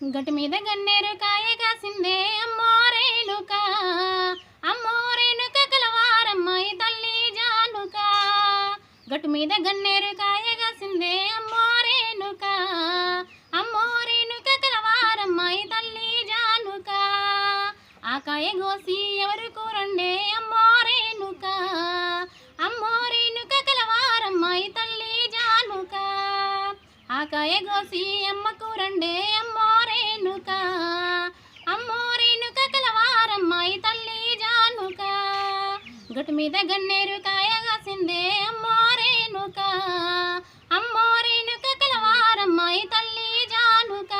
గట్టు మీద గన్నేరు కాయ కాసిందే అమ్మోరేనుక అమ్మోరేనుక కలవారమ్మాయి తల్లి జానుక. గట్టు మీద గన్నేరు కాయ కాసిందే అమ్మోరేనుక అమ్మోరేనుక కలవారమ్మాయి తల్లి జానుక. ఆ కాయ గోసి ఎవరు కూరండే అమ్మోరేనుక అమ్మోరేనుక కలవారమ్మాయి తల్లి జానుక. ఆ కాయ గోసి అమ్మ కూరండే అమ్మో జానుక. అమ్మో రేణుక కలవారమ్మాయి తల్లి జానుక. గట్టు మీద గన్నేరు కాయ కాసిందే అమ్మో రేణుక. కలవారమ్మాయి తల్లి జానుక.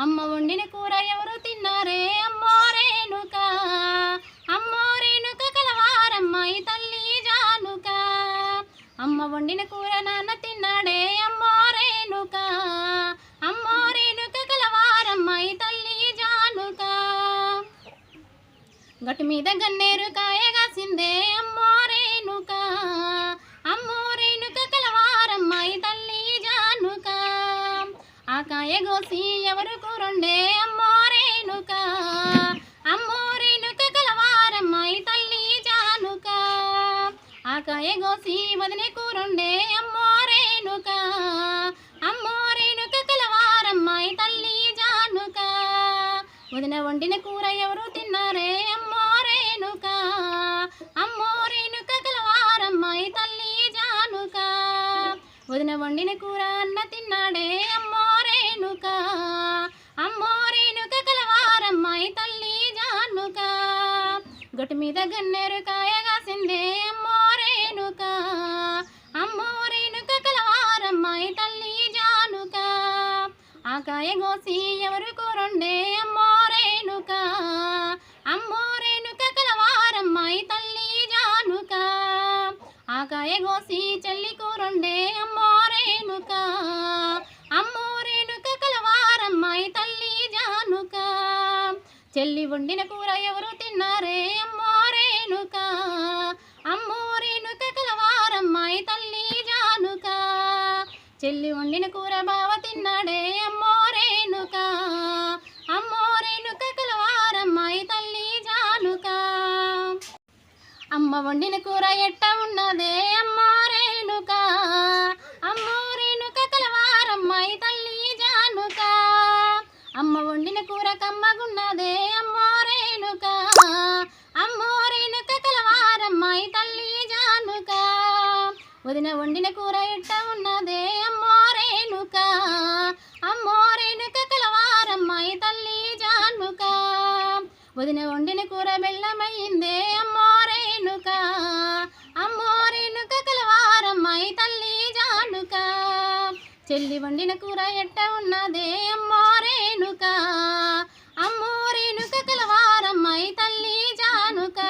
అమ్మ వండిన కూర ఎవరు తిన్నారే అమ్మో రేణుక. అమ్మో రేణుక కలవారమ్మాయి తల్లి జానుక. అమ్మ వండిన కూర నాన్న తిన్నాడే అమ్మో రేణుక. గట్టు మీద గన్నేరు కాయ రేణుక అమ్మో రేణుక కలవారమ్మాయి తల్లి జానుక. ఆ కాయ గోసి ఎవరు కూరండే అమ్మో రేణుక కలవారమ్మాయి తల్లి జానుక. ఆ కాయ కూరుండే వదినే కూరండే అమ్మో రేణుక కలవారమ్మాయి తల్లి జానుక. వదిన వండిన కూర ఎవరు తిన్నారే జానుక అమ్మోరేనుక కలవారమ్మాయి తల్లి జానుక. వదిన వండిన కూర అన్న తిన్నాడే అమ్మోరేనుక అమ్మోరేనుక కలవారమ్మాయి తల్లి జానుక. గట్టు మీద గన్నేరు కాయ కాసిందే అమ్మోరేనుక అమ్మోరేనుక కలవారమ్మాయి తల్లి జానుక. ఆ కాయ గోసి ఎవరు కూరండే అమ్మోరేనుక అమ్మోరే ఆ కాయ గోసి చెల్లి కూరండే అమ్మోరేనుక అమ్మోరేనుక కలవారమ్మాయి తల్లి జానుక. చెల్లి వండిన కూర ఎవరు తిన్నారే? అమ్మోరేనుక అమ్మోరేనుక కలవారమ్మాయి తల్లి జానుక. చెల్లి వండిన కూర బావ తిన్నాడే? అమ్మోరేనుక అమ్మోరేనుక కలవారమ్మాయి తల్లి జానుక. అమ్మ వండిన కూర ఎట్ట ఉన్నదే? వదిన వండిన కూర ఎట్ట ఉన్నదే? అమ్మో రేణుక అమ్మో రేణుక కలవారమ్మాయి తల్లి జానుక? వదిన వండిన కూర బెల్లమైందే? అమ్మో రేణుక అమ్మో రేణుక కలవారమ్మాయి తల్లి జానుక? చెల్లి వండిన కూర ఎట్ట ఉన్నదే? అమ్మో రేణుక అమ్మో రేణుక కలవారమ్మాయి తల్లి జానుక?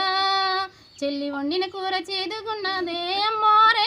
చెల్లి వండిన కూర చేదుకున్నదే అమ్మోరే